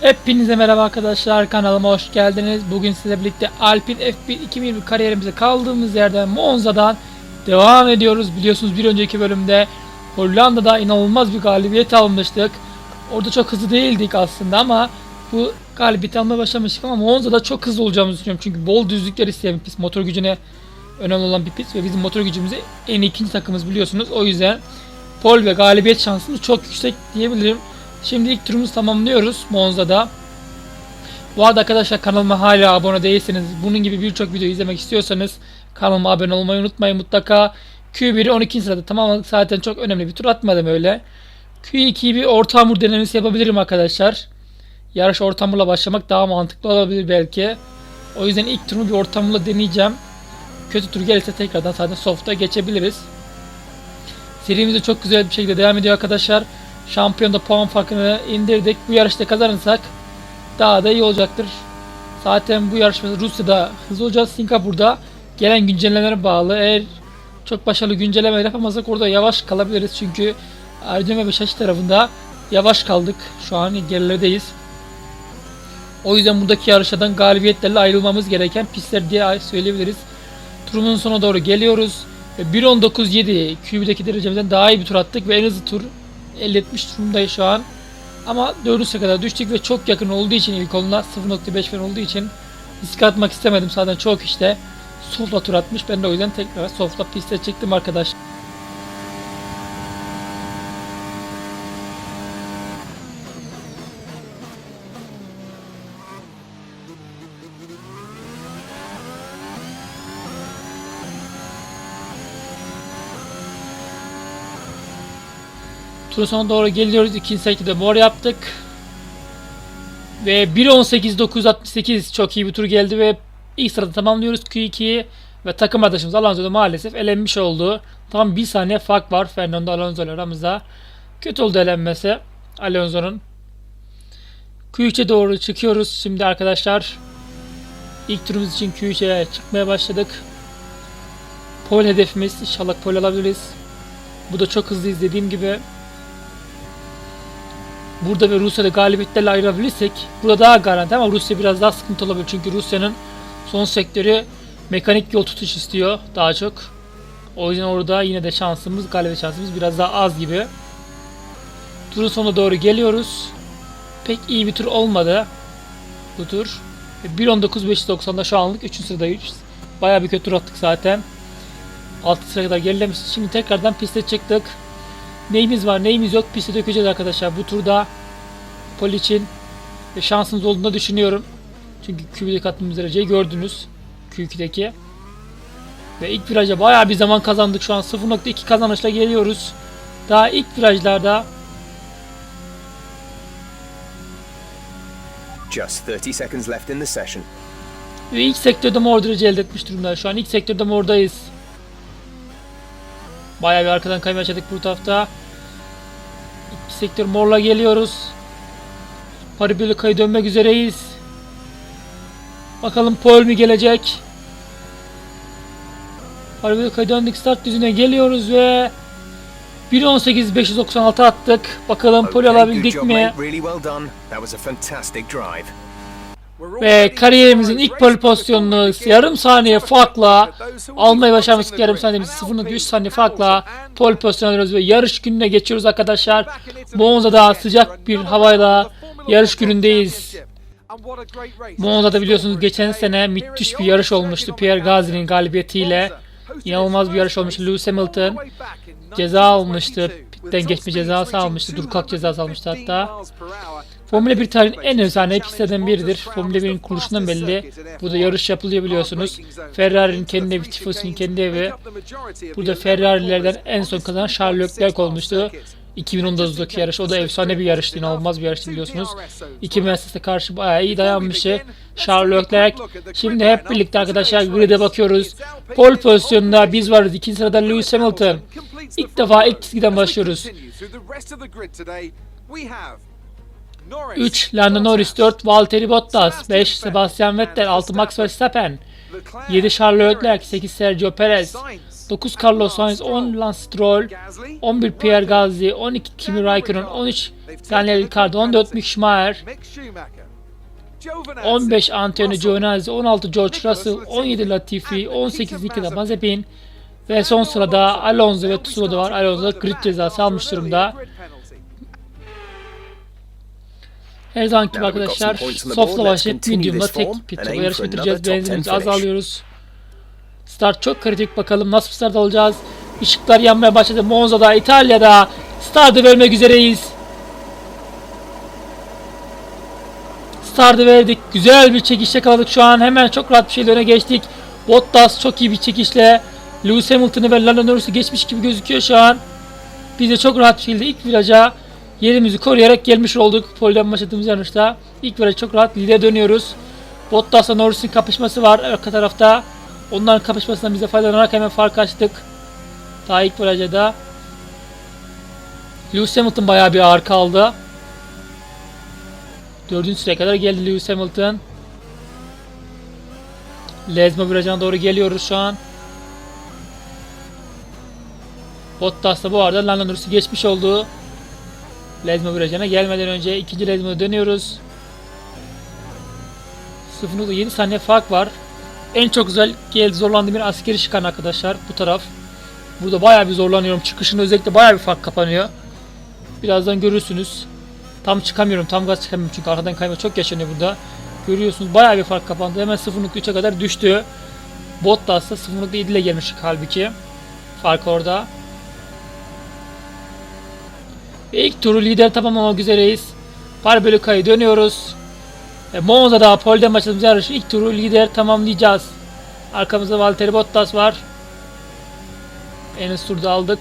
Hepinize merhaba arkadaşlar kanalıma hoş geldiniz. Bugün sizle birlikte Alpin F1 2020 kariyerimize kaldığımız yerden Monza'dan devam ediyoruz. Biliyorsunuz bir önceki bölümde Hollanda'da inanılmaz bir galibiyet almıştık. Orada çok hızlı değildik aslında ama bu galibiyeti almaya başlamıştık ama Monza'da çok hızlı olacağımızı düşünüyorum. Çünkü bol düzlükler isteyen bir pist. Motor gücüne önemli olan bir pist ve bizim motor gücümüzü en ikinci takımımız biliyorsunuz. O yüzden pol ve galibiyet şansımız çok yüksek diyebilirim. Şimdi ilk turumuzu tamamlıyoruz Monza'da. Bu arada arkadaşlar kanalıma hala abone değilseniz bunun gibi birçok video izlemek istiyorsanız kanalıma abone olmayı unutmayın mutlaka. Q1'i 12. sırada tamamladık zaten çok önemli bir tur atmadım öyle. Q2'yi bir orta hamur denemesi yapabilirim arkadaşlar. Yarış orta hamurla başlamak daha mantıklı olabilir belki. O yüzden ilk turumu bir orta hamurla deneyeceğim. Kötü tur gelirse tekrardan zaten soft'a geçebiliriz. Serimize çok güzel bir şekilde devam ediyor arkadaşlar. Şampiyonda puan farkını indirdik. Bu yarışta kazanırsak daha da iyi olacaktır. Zaten bu yarışmada Rusya'da hızlı olacağız. Singapur'da gelen güncellemelere bağlı. Eğer çok başarılı güncelleme yapamazsak orada yavaş kalabiliriz. Çünkü Erdoğan ve Beşiktaş tarafında yavaş kaldık. Şu an gerilerdeyiz. O yüzden buradaki yarışlardan galibiyetlerle ayrılmamız gereken pistler diye söyleyebiliriz. Turunun sonuna doğru geliyoruz. Ve 1.19.7 QB'deki derecemizden daha iyi bir tur attık ve en hızlı tur elde etmiş durumdayız şu an. Ama 4'e kadar düştük ve çok yakın olduğu için ilk onunla 0.5 falan olduğu için risk atmak istemedim. Zaten çok işte softla tur atmış. Ben de o yüzden tekrar softla piste çıktım arkadaş. Turun sonuna doğru geliyoruz. İkinci sektöre mor yaptık. Ve 1.18.968 çok iyi bir tur geldi ve ilk sırada tamamlıyoruz Q2'yi. Ve takım arkadaşımız Alonso da maalesef elenmiş oldu. Tam bir saniye fark var Fernando Alonso ile aramızda. Kötü oldu elenmesi Alonso'nun. Q3'e doğru çıkıyoruz şimdi arkadaşlar. İlk turumuz için Q3'e çıkmaya başladık. Pol hedefimiz. İnşallah pol alabiliriz. Bu da çok hızlı izlediğim gibi. Burada ve Rusya'da galibiyetlerle ayırabilirsek burada daha garanti ama Rusya biraz daha sıkıntı olabilir. Çünkü Rusya'nın son sektörü mekanik yol tutuş istiyor daha çok. O yüzden orada yine de şansımız, galibiyet şansımız biraz daha az gibi. Turun sonuna doğru geliyoruz. Pek iyi bir tur olmadı bu tur. 1.19.590'da şu anlık 3. sıradayız. Bayağı bir kötü tur attık zaten. 6 sıra kadar gerilemişiz. Şimdi tekrardan piste çıktık. Neyimiz var neyimiz yok piste dökeceğiz arkadaşlar. Bu turda pol için şansımız olduğunu da düşünüyorum. Çünkü Q1'deki attığımız dereceyi gördünüz. Q2'deki. Ve ilk viraja bayağı bir zaman kazandık şu an. 0.2 kazanışla geliyoruz. Daha ilk virajlarda Just 30 seconds left in the session. ve ilk sektörde mor derece elde etmiş durumda. Şu an ilk sektörde mordayız. Bayağı bir arkadan kayma yaşadık bu tarafta. İki sektör morla geliyoruz. Paribulika'ya dönmek üzereyiz. Bakalım Paul mi gelecek? Paribulika'ya döndük start düzüne geliyoruz ve 1.18.596 attık. Bakalım Okay, alabildik mi? Really well done. That was a fantastic drive. Ve kariyerimizin ilk pole pozisyonunu yarım saniye farkla almayı başarmıştık. Yarım saniyemiz 0.3 saniye farkla pole pozisyonu alıyoruz ve yarış gününe geçiyoruz arkadaşlar. Monza'da sıcak bir havayla yarış günündeyiz. Monza'da biliyorsunuz geçen sene müthiş bir yarış olmuştu. Pierre Gasly'nin galibiyetiyle. İnanılmaz bir yarış olmuştu. Lewis Hamilton ceza almıştı. Pitten geçme cezası almıştı. Durkak cezası almıştı hatta. Formula 1 tarihinin en efsane pistlerden biridir. Formula 1'in kuruluşundan belli. Burada yarış yapılıyor biliyorsunuz. Ferrari'nin kendi evi, Tifosi'nin kendi evi. Burada Ferrari'lerden en son kazanan Charles Leclerc olmuştu. 2019'daki yarış. O da efsane bir yarıştı. İnanılmaz bir yarıştı biliyorsunuz. İki Mercedes'e karşı bayağı iyi dayanmıştı. Charles Leclerc. Şimdi hep birlikte arkadaşlar grid'e bakıyoruz. Pole pozisyonunda biz varız. İkinci sırada Lewis Hamilton. İlk defa ilk çizgiden başlıyoruz. 3 Lando Norris, 4 Valtteri Bottas, 5 Sebastian Vettel, 6 Max Verstappen, 7 Charles Leclerc, 8 Sergio Perez, 9 Carlos Sainz, 10 Lance Stroll, 11 Pierre Gasly, 12 Kimi Raikkonen, 13 Daniel Ricciardo, 14 Mick Schumacher, 15 Antonio Giovinazzi, 16 George Russell, 17 Latifi, 18 Nikita Mazepin ve son sırada Alonso ve Tsunoda var. Alonso grid cezası almış durumda. Her zamanki gibi arkadaşlar softla başlayıp medium'la tek form pit and stopu aim yarış bitireceğiz. Benzinimizi 10 finish. azalıyoruz. Start çok kritik bakalım nasıl bir start alacağız. Işıklar yanmaya başladı. Monza'da, İtalya'da startı vermek üzereyiz. Startı verdik. Güzel bir çekiş yakaladık şu an. Hemen çok rahat bir şekilde öne geçtik. Bottas çok iyi bir çekişle Lewis Hamilton'ı ve Lando Norris'i geçmiş gibi gözüküyor şu an. Biz de çok rahat bir şekilde ilk viraja yerimizi koruyarak gelmiş olduk. Polden başladığımız yarışta. İlk viraj çok rahat lider dönüyoruz. Bottas'la Norris'in kapışması var arka tarafta. Onların kapışmasından bize faydalanarak hemen fark açtık. Daha ilk viraja da. Lewis Hamilton bayağı bir ağır kaldı. Dördüncü sıraya kadar geldi Lewis Hamilton. Lezma virajına doğru geliyoruz şu an. Bottas da bu arada Lando Norris'i geçmiş oldu. Lezma virajına gelmeden önce ikinci Lezma'ya dönüyoruz. 0.7 saniye fark var. En çok güzel gel zorlandığım bir askeri şikan arkadaşlar bu taraf. Burada bayağı bir zorlanıyorum. Çıkışında özellikle bayağı bir fark kapanıyor. Birazdan görürsünüz. Tam çıkamıyorum. Tam gaz çıkamıyorum çünkü arkadan kayma çok yaşanıyor burada. Görüyorsunuz bayağı bir fark kapandı. Hemen 0.3'e kadar düştü. Bottas da 0.7 ile gelmiş halbuki. Fark orada. İlk turu lider tamamlamak üzereyiz. Parabeluka'yı dönüyoruz. E, Monza'da polden başladığımız yarışı ilk turu lider tamamlayacağız. Arkamızda Valtteri Bottas var. En üst turda aldık.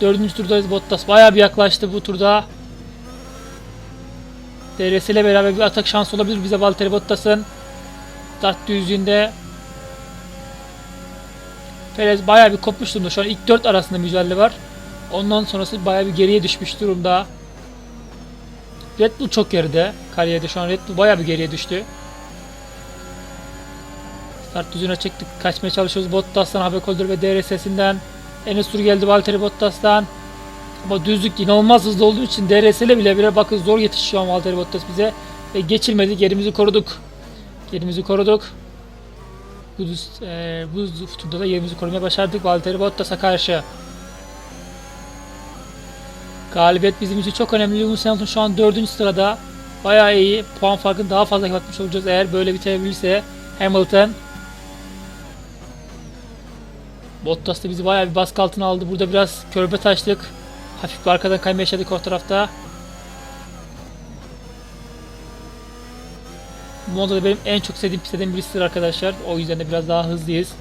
Dördüncü turdayız. Bottas bayağı bir yaklaştı bu turda. DRS ile beraber bir atak şansı olabilir bize Valtteri Bottas'ın. Start düzlüğünde. Perez bayağı bir kopmuş durumda. Şu an ilk dört arasında mücadele var. Ondan sonrası bayağı bir geriye düşmüş durumda. Red Bull çok geride. Kariyerde şu an Red Bull bayağı bir geriye düştü. Start düzüne çektik. Kaçmaya çalışıyoruz. Bottas'tan, Habekoldur ve DRS'sinden. Enes Tur geldi Valtteri Bottas'tan. Ama düzlük inanılmaz hızlı olduğu için DRS ile bile bile bakın zor yetişiyor an Valtteri Bottas bize. Ve geçilmedi. Gerimizi koruduk. Gerimizi koruduk. Bu, eee, bu turda da yerimizi korumaya başardık Valtteri Bottas'a karşı. Galibiyet bizim için çok önemli. Hamilton şu an 4. sırada. Bayağı iyi. Puan farkını daha fazla kapatmış olacağız eğer böyle bitirebilirse Hamilton. Bottas da bizi bayağı bir baskı altına aldı. Burada biraz körbe taştık. Hafif bir arkadan kayma yaşadık o tarafta. Monza'da benim en çok sevdiğim pistlerden birisidir arkadaşlar. O yüzden de biraz daha hızlıyız.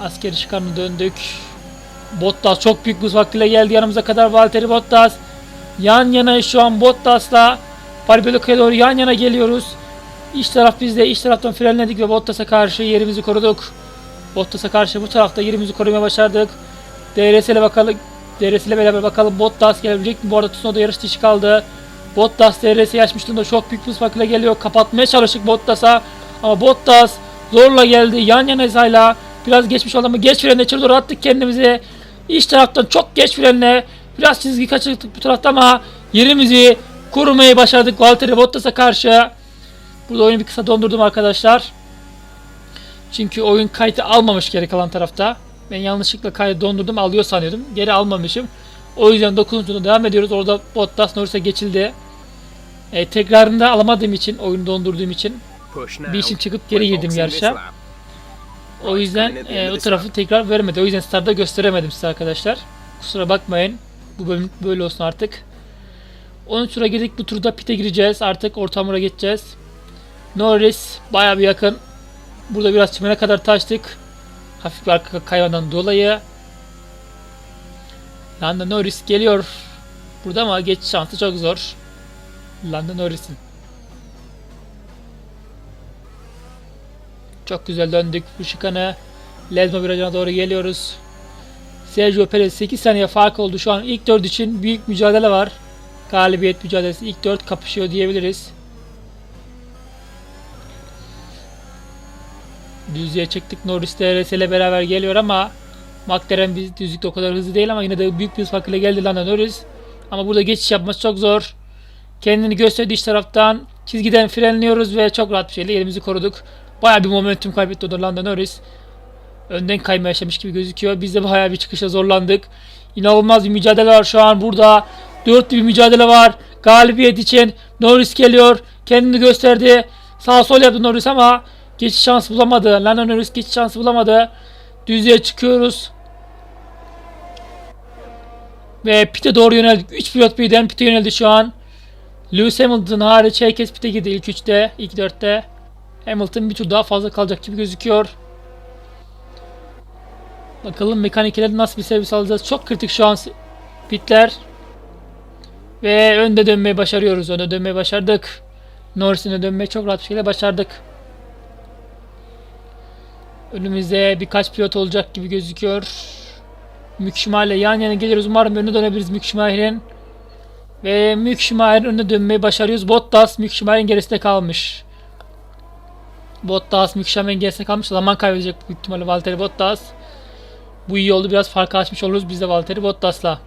Askeri çıkarını döndük. Bottas çok büyük buz vaktiyle geldi yanımıza kadar Valtteri Bottas. Yan yana şu an Bottas'la Barbeloka'ya doğru yan yana geliyoruz. İç taraf bizde, iç taraftan frenledik ve Bottas'a karşı yerimizi koruduk. Bottas'a karşı bu tarafta yerimizi korumaya başardık. DRS ile bakalım. DRS ile beraber bakalım Bottas gelebilecek mi? Bu arada Tsunoda yarış dışı kaldı. Bottas DRS'yi açmış durumda çok büyük buz farkıyla geliyor. Kapatmaya çalıştık Bottas'a. Ama Bottas zorla geldi. Yan yana Eza'yla biraz geçmiş oldu ama geç frenle içeri doğru attık kendimizi. İç taraftan çok geç frenle biraz çizgi kaçırdık bu tarafta ama yerimizi korumayı başardık Valtteri Bottas'a karşı. Burada oyunu bir kısa dondurdum arkadaşlar. Çünkü oyun kaydı almamış geri kalan tarafta. Ben yanlışlıkla kaydı dondurdum alıyor sanıyordum. Geri almamışım. O yüzden 9. turda devam ediyoruz. Orada Bottas Norris'e geçildi. E, tekrarında alamadığım için, oyunu dondurduğum için bir işim çıkıp geri girdim yarışa. O yüzden e, o tarafı tekrar veremedi. O yüzden startta gösteremedim size arkadaşlar. Kusura bakmayın. Bu bölüm böyle olsun artık. 13 tura girdik. Bu turda pite gireceğiz. Artık orta hamura geçeceğiz. Norris baya bir yakın. Burada biraz çimene kadar taştık. Hafif bir arka kaymadan dolayı. Lando Norris geliyor. Burada ama geçiş şansı çok zor. Lando Norris'in. Çok güzel döndük bu şikanı. Lezma virajına doğru geliyoruz. Sergio Perez 8 saniye fark oldu. Şu an ilk 4 için büyük mücadele var. Galibiyet mücadelesi ilk 4 kapışıyor diyebiliriz. Düzlüğe çıktık. Norris DRS ile beraber geliyor ama McLaren biz düzlükte o kadar hızlı değil ama yine de büyük bir farkıyla geldi Lando Norris. Ama burada geçiş yapması çok zor. Kendini gösterdi iç taraftan. Çizgiden frenliyoruz ve çok rahat bir şekilde yerimizi koruduk. Bayağı bir momentum kaybetti o Lando Norris. Önden kayma yaşamış gibi gözüküyor. Biz de bayağı bir çıkışa zorlandık. İnanılmaz bir mücadele var şu an burada. Dörtlü bir mücadele var. Galibiyet için Norris geliyor. Kendini gösterdi. Sağ sol yaptı Norris ama geçiş şansı bulamadı. Lando Norris geçiş şansı bulamadı. Düzlüğe çıkıyoruz. Ve pite doğru yöneldik. 3 pilot birden pite yöneldi şu an. Lewis Hamilton hariç herkes pite girdi ilk 3'te, ilk 4'te. Hamilton bir tur daha fazla kalacak gibi gözüküyor. Bakalım mekanikleri nasıl bir servis alacağız. Çok kritik şu an pitler. Ve önde dönmeyi başarıyoruz. Önde dönmeyi başardık. Norris'in dönmeyi çok rahat bir şekilde başardık. Önümüzde birkaç pilot olacak gibi gözüküyor. Mükşimahle yan yana geliyoruz. Umarım önüne dönebiliriz Mükşimahl'in. Ve Mükşimahl'in önüne dönmeyi başarıyoruz. Bottas Mükşimahl'in gerisinde kalmış. Bottas Mükşimahl'in gerisinde kalmış. Zaman kaybedecek büyük ihtimalle Valtteri Bottas. Bu iyi oldu. Biraz fark açmış oluruz biz de Valtteri Bottas'la.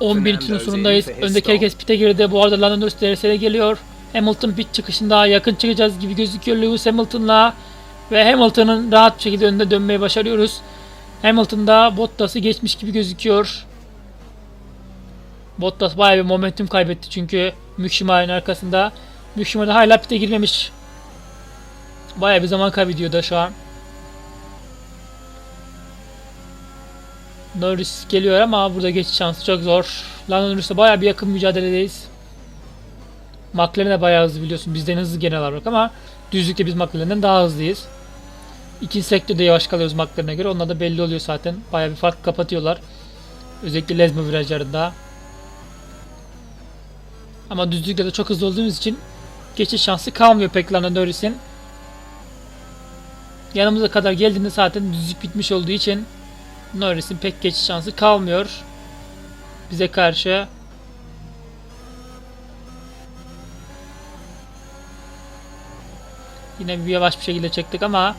On bin turun sonundayız. Öndeki herkes pite girdi. Bu arada Lando Norris DRS'e geliyor. Hamilton pit çıkışında yakın çıkacağız gibi gözüküyor Lewis Hamilton'la. Ve Hamilton'ın rahat bir şekilde önde dönmeyi başarıyoruz. Hamilton da Bottas'ı geçmiş gibi gözüküyor. Bottas bayağı bir momentum kaybetti çünkü Mükşimar'ın arkasında. Mükşimar da hala pite girmemiş. Bayağı bir zaman kaybediyor da şu an. Norris geliyor ama burada geçiş şansı çok zor. Lando Norris'e bayağı bir yakın mücadeledeyiz. McLaren de bayağı hızlı biliyorsun. Bizden hızlı genel olarak ama düzlükte biz McLaren'den daha hızlıyız. İkinci sektörde yavaş kalıyoruz McLaren'e göre. Onlar da belli oluyor zaten. Bayağı bir fark kapatıyorlar. Özellikle Lezme virajlarında. Ama düzlükte de çok hızlı olduğumuz için geçiş şansı kalmıyor pek Lando Norris'in. Yanımıza kadar geldiğinde zaten düzlük bitmiş olduğu için Norris'in pek geçiş şansı kalmıyor. Bize karşı. Yine bir yavaş bir şekilde çektik ama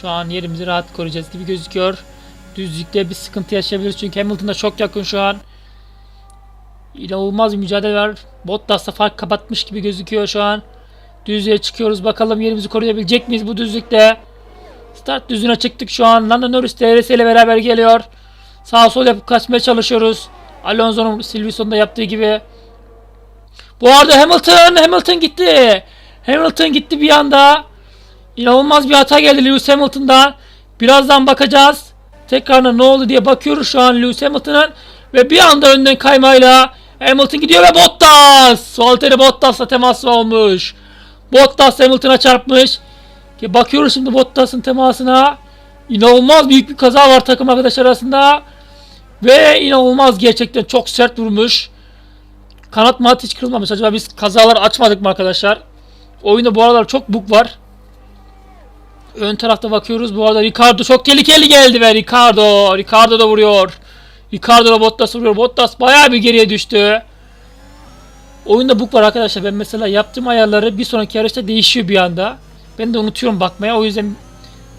şu an yerimizi rahat koruyacağız gibi gözüküyor. Düzlükte bir sıkıntı yaşayabiliriz çünkü Hamilton'da çok yakın şu an. İnanılmaz bir mücadele var. Bottas da fark kapatmış gibi gözüküyor şu an. Düzlüğe çıkıyoruz. Bakalım yerimizi koruyabilecek miyiz bu düzlükte? Start düzlüğüne çıktık şu an. Lando Norris DRS ile beraber geliyor. Sağ sol yapıp kaçmaya çalışıyoruz. Alonso'nun Silverstone'da yaptığı gibi. Bu arada Hamilton, Hamilton gitti. Hamilton gitti bir anda. İnanılmaz bir hata geldi Lewis Hamilton'dan. Birazdan bakacağız. Tekrar ne oldu diye bakıyoruz şu an Lewis Hamilton'ın. Ve bir anda önden kaymayla Hamilton gidiyor ve Bottas. Valtteri Bottas'la temas olmuş. Bottas Hamilton'a çarpmış. Ki bakıyoruz şimdi Bottas'ın temasına. İnanılmaz büyük bir kaza var takım arkadaşlar arasında. Ve inanılmaz gerçekten çok sert vurmuş. Kanat mat hiç kırılmamış. Acaba biz kazalar açmadık mı arkadaşlar? Oyunda bu aralar çok bug var. Ön tarafta bakıyoruz. Bu arada Ricardo çok tehlikeli geldi ve Ricardo. Ricardo da vuruyor. Ricardo da Bottas vuruyor. Bottas bayağı bir geriye düştü. Oyunda bug var arkadaşlar. Ben mesela yaptığım ayarları bir sonraki yarışta değişiyor bir anda. Ben de unutuyorum bakmaya. O yüzden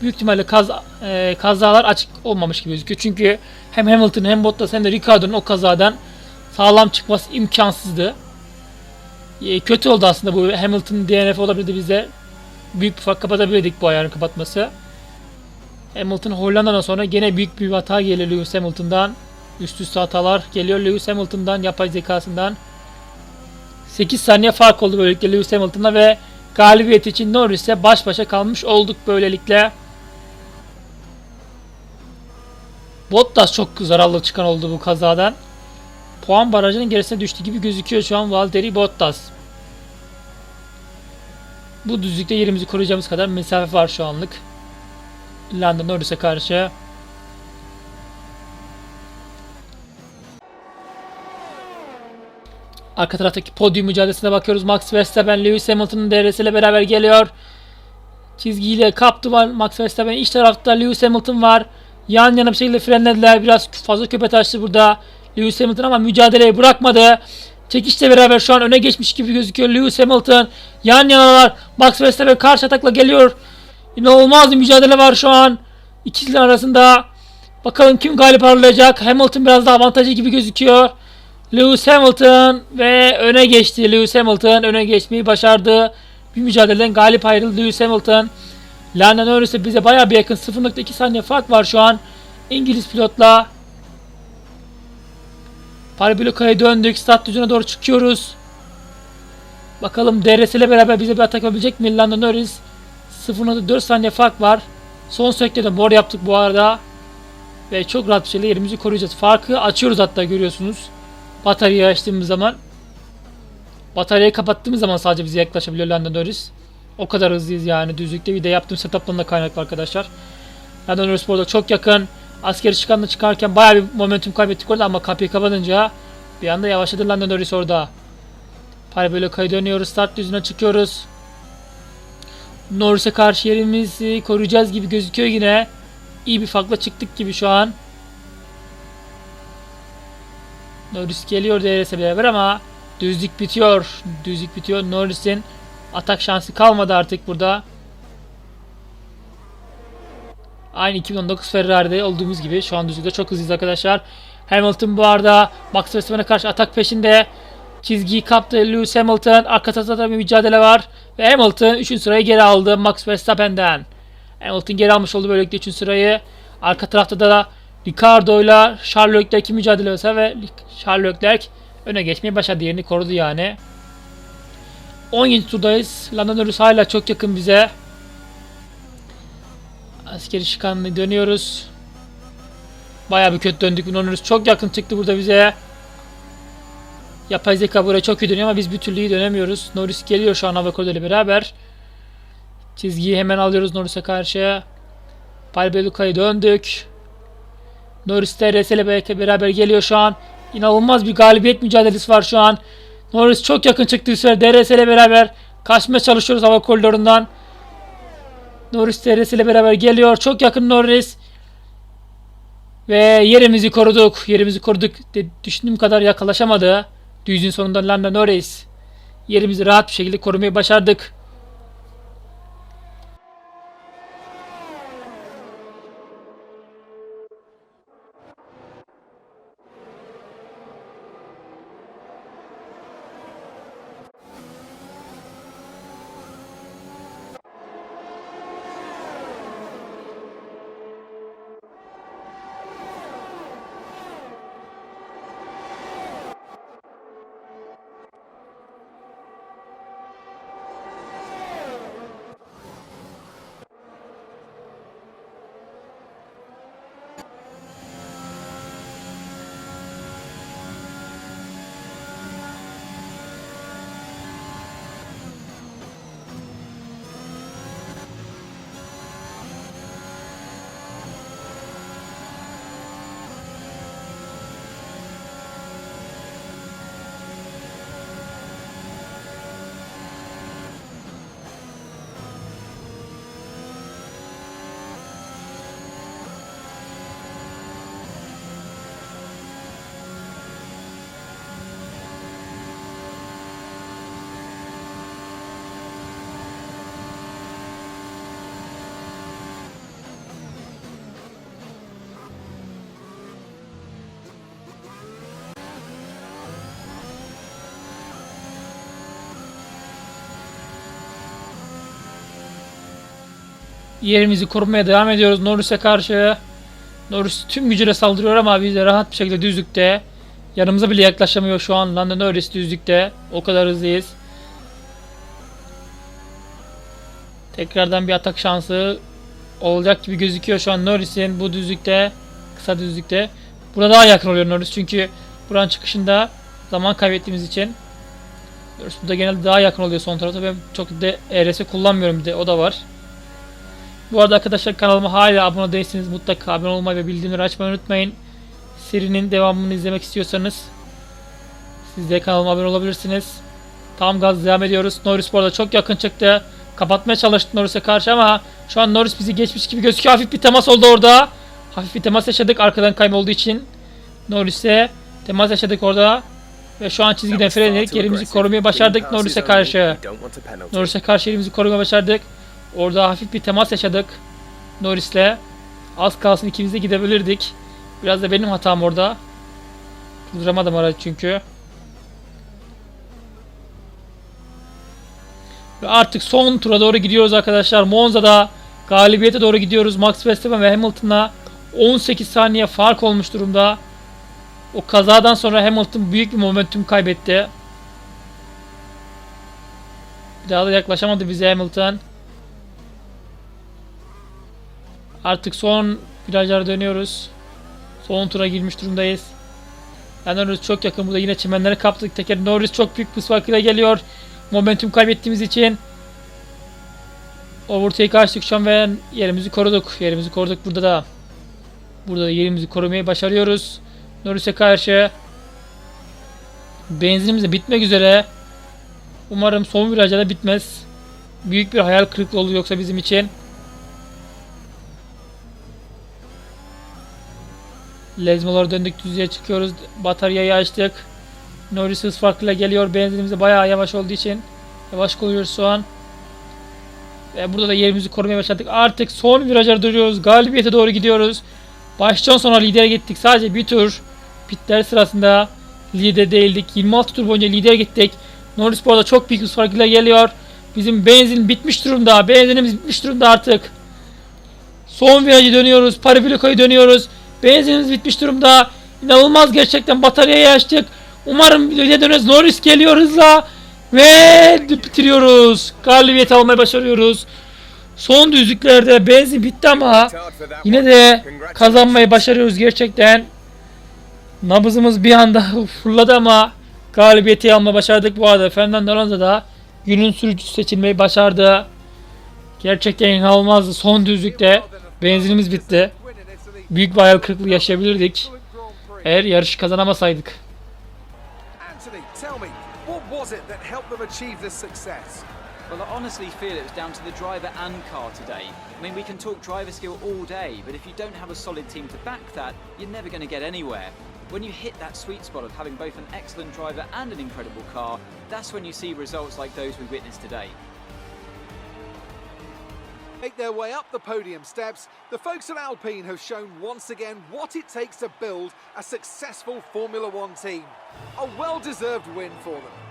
büyük ihtimalle kaz, e, kazalar açık olmamış gibi gözüküyor. Çünkü hem Hamilton hem Bottas hem de Ricardo'nun o kazadan sağlam çıkması imkansızdı. E, kötü oldu aslında bu Hamilton DNF olabilirdi bize. Büyük bir fark kapatabilirdik bu ayarın kapatması. Hamilton Hollanda'dan sonra gene büyük bir hata geliyor Lewis Hamilton'dan. Üst üste hatalar geliyor Lewis Hamilton'dan yapay zekasından. 8 saniye fark oldu böylelikle Lewis Hamilton'la ve galibiyet için Norris'e baş başa kalmış olduk böylelikle. Bottas çok zararlı çıkan oldu bu kazadan. Puan barajının gerisine düştü gibi gözüküyor şu an Valtteri Bottas. Bu düzlükte yerimizi koruyacağımız kadar mesafe var şu anlık. Lando Norris'e karşı. Arka taraftaki podyum mücadelesine bakıyoruz. Max Verstappen Lewis Hamilton'ın DRS ile beraber geliyor. Çizgiyle kaptı var Max Verstappen. İç tarafta Lewis Hamilton var. Yan yana bir şekilde frenlediler. Biraz fazla köpet açtı burada. Lewis Hamilton ama mücadeleyi bırakmadı. Çekişle beraber şu an öne geçmiş gibi gözüküyor Lewis Hamilton. Yan yanalar. Max Verstappen karşı atakla geliyor. İnanılmaz bir mücadele var şu an. İkisiler arasında. Bakalım kim galip ayrılacak. Hamilton biraz daha avantajlı gibi gözüküyor. Lewis Hamilton ve öne geçti. Lewis Hamilton öne geçmeyi başardı. Bir mücadeleden galip ayrıldı Lewis Hamilton. Lando Norris'e bize bayağı bir yakın. 0.2 saniye fark var şu an. İngiliz pilotla. Parabüloka'ya döndük. Start düzene doğru çıkıyoruz. Bakalım DRS ile beraber bize bir atak yapabilecek mi Lando Norris? 0.4 saniye fark var. Son sektöre bor yaptık bu arada. Ve çok rahat bir şekilde yerimizi koruyacağız. Farkı açıyoruz hatta görüyorsunuz. Bataryayı açtığımız zaman. Bataryayı kapattığımız zaman sadece bize yaklaşabiliyor Lando Norris. O kadar hızlıyız yani. Düzlükte bir de yaptığım setup'tan da kaynaklı arkadaşlar. Lando Norris bu arada çok yakın. Askeri çıkanla çıkarken bayağı bir momentum kaybettik orada ama kapıyı kapanınca bir anda yavaşladı Lando Norris orada. Paraböloka'ya dönüyoruz. Start düzüne çıkıyoruz. Norris'e karşı yerimizi koruyacağız gibi gözüküyor yine. İyi bir farkla çıktık gibi şu an. Norris geliyor DRS'e beraber ama düzlük bitiyor. Düzlük bitiyor. Norris'in atak şansı kalmadı artık burada. Aynı 2019 Ferrari'de olduğumuz gibi şu an düzlükte çok hızlıyız arkadaşlar. Hamilton bu arada Max Verstappen'e karşı atak peşinde. Çizgiyi kaptı Lewis Hamilton. Arka tarafta da bir mücadele var. Ve Hamilton 3. sırayı geri aldı Max Verstappen'den. Hamilton geri almış oldu böylelikle 3. sırayı. Arka tarafta da Ricardo ile Charles Leclerc'in mücadele vesaire ve Charles Leclerc öne geçmeyi başardı. Yerini korudu yani. 17. turdayız. Lando Norris hala çok yakın bize. Askeri şikanlı dönüyoruz. Bayağı bir kötü döndük. Norris çok yakın çıktı burada bize. Yapay zeka buraya çok iyi dönüyor ama biz bir türlü iyi dönemiyoruz. Norris geliyor şu an hava ile beraber. Çizgiyi hemen alıyoruz Norris'e karşı. Palbeluka'ya döndük. Norris DRS ile belki beraber geliyor şu an. İnanılmaz bir galibiyet mücadelesi var şu an. Norris çok yakın çıktığı süre DRS ile beraber kaçmaya çalışıyoruz hava koridorundan. Norris DRS ile beraber geliyor. Çok yakın Norris. Ve yerimizi koruduk. Yerimizi koruduk. De, düşündüğüm kadar yakalaşamadı. Düzün sonunda Lando Norris. Yerimizi rahat bir şekilde korumayı başardık. Yerimizi korumaya devam ediyoruz Norris'e karşı. Norris tüm gücüyle saldırıyor ama biz de rahat bir şekilde düzlükte. Yanımıza bile yaklaşamıyor şu an Lando Norris düzlükte. O kadar hızlıyız. Tekrardan bir atak şansı olacak gibi gözüküyor şu an Norris'in bu düzlükte. Kısa düzlükte. Burada daha yakın oluyor Norris çünkü buranın çıkışında zaman kaybettiğimiz için. Norris burada genelde daha yakın oluyor son tarafta. Ben çok da ERS kullanmıyorum bir de o da var. Bu arada arkadaşlar kanalıma hala abone değilseniz mutlaka abone olmayı ve bildirimleri açmayı unutmayın. Serinin devamını izlemek istiyorsanız siz de kanalıma abone olabilirsiniz. Tam gaz devam ediyoruz. Norris bu arada çok yakın çıktı. kapatmaya çalıştı Norris'e karşı ama şu an Norris bizi geçmiş gibi gözüküyor. Hafif bir temas oldu orada. Hafif bir temas yaşadık arkadan kayma olduğu için. Norris'e temas yaşadık orada. Ve şu an çizgiden frenledik. Yerimizi korumayı başardık Norris'e karşı. Norris'e karşı yerimizi korumaya başardık. Orada hafif bir temas yaşadık. Norris'le. Az kalsın ikimiz de gidebilirdik. Biraz da benim hatam orada. Durduramadım aracı çünkü. Ve artık son tura doğru gidiyoruz arkadaşlar. Monza'da galibiyete doğru gidiyoruz. Max Verstappen ve Hamilton'la 18 saniye fark olmuş durumda. O kazadan sonra Hamilton büyük bir momentum kaybetti. Bir daha da yaklaşamadı bize Hamilton. Artık son virajlara dönüyoruz. Son tura girmiş durumdayız. Yani Norris çok yakın. Burada yine çimenlere kaptık. Teker Norris çok büyük bir farkıyla geliyor. Momentum kaybettiğimiz için. Overtake açtık şu an ve yerimizi koruduk. Yerimizi koruduk burada da. Burada da yerimizi korumayı başarıyoruz. Norris'e karşı. Benzinimiz de bitmek üzere. Umarım son virajda da bitmez. Büyük bir hayal kırıklığı olur yoksa bizim için. Lezmolara döndük düzlüğe çıkıyoruz. Bataryayı açtık. Norris hız farkıyla geliyor. Benzinimiz bayağı yavaş olduğu için yavaş koyuyoruz şu an. Ve burada da yerimizi korumaya başladık. Artık son viraja duruyoruz. Galibiyete doğru gidiyoruz. Baştan sona lider gittik. Sadece bir tur pitler sırasında lider değildik. 26 tur boyunca lider gittik. Norris bu arada çok büyük hız farkıyla geliyor. Bizim benzin bitmiş durumda. Benzinimiz bitmiş durumda artık. Son virajı dönüyoruz. Parafiloko'yu dönüyoruz. Benzinimiz bitmiş durumda. İnanılmaz gerçekten bataryayı açtık. Umarım videoya döneriz. Norris geliyor hızla. Ve bitiriyoruz. Galibiyet almayı başarıyoruz. Son düzlüklerde benzin bitti ama yine de kazanmayı başarıyoruz gerçekten. Nabızımız bir anda fırladı ama galibiyeti almayı başardık. Bu arada Fernando Alonso da günün sürücüsü seçilmeyi başardı. Gerçekten inanılmazdı. Son düzlükte benzinimiz bitti. Büyük bir hayal kırıklığı yaşayabilirdik. Eğer yarışı kazanamasaydık. Anthony, tell me, what was it that helped them achieve this success? Well, I honestly feel it was down to the driver and car today. I mean, we can talk driver skill all day, but if you don't have a solid team to back that, you're never going to get anywhere. When you hit that sweet spot of having both an excellent driver and an incredible car, that's when you see results like those we witnessed today. Make their way up the podium steps, the folks at Alpine have shown once again what it takes to build a successful Formula One team. A well deserved win for them.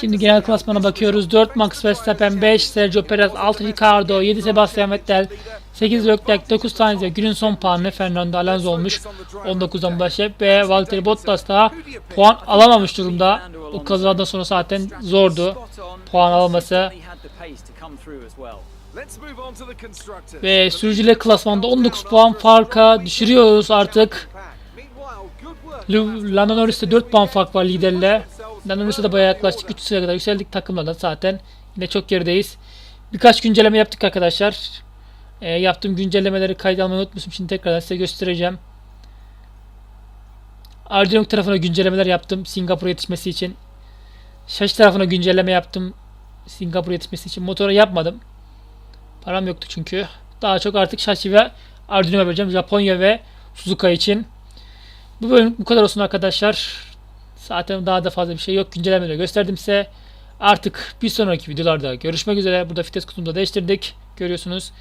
Şimdi genel klasmana bakıyoruz. result 4 Max Verstappen, drivers' 5 chances Sergio Perez, build 6 a Ricardo, 7 Formula Sebastian Vettel, leader. 8 Leclerc, 9 Sainz ve günün son puanı Fernando Alonso olmuş. 19'dan başlayıp ve Valtteri Bottas da puan alamamış durumda. O kazadan sonra zaten zordu puan alması. Ve sürücüler klasmanda 19 puan farka düşürüyoruz artık. Lando Norris'te 4 puan fark var liderle. Norris'e de bayağı yaklaştık. 3 sıraya kadar yükseldik takımlardan zaten. Yine çok gerideyiz. Birkaç güncelleme yaptık arkadaşlar. Ee, yaptığım güncellemeleri kayda almayı unutmuşum. Şimdi tekrardan size göstereceğim. Arduino tarafına güncellemeler yaptım. Singapur yetişmesi için. Şaşı tarafına güncelleme yaptım. Singapur yetişmesi için. Motora yapmadım. Param yoktu çünkü. Daha çok artık Şaşı ve Arduino'ya vereceğim. Japonya ve Suzuka için. Bu bölüm bu kadar olsun arkadaşlar. Zaten daha da fazla bir şey yok. Güncellemeleri gösterdim size. Artık bir sonraki videolarda görüşmek üzere. Burada vites kutumunu da değiştirdik. Görüyorsunuz.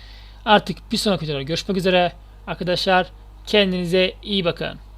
Artık bir sonraki videolarda görüşmek üzere. Arkadaşlar kendinize iyi bakın.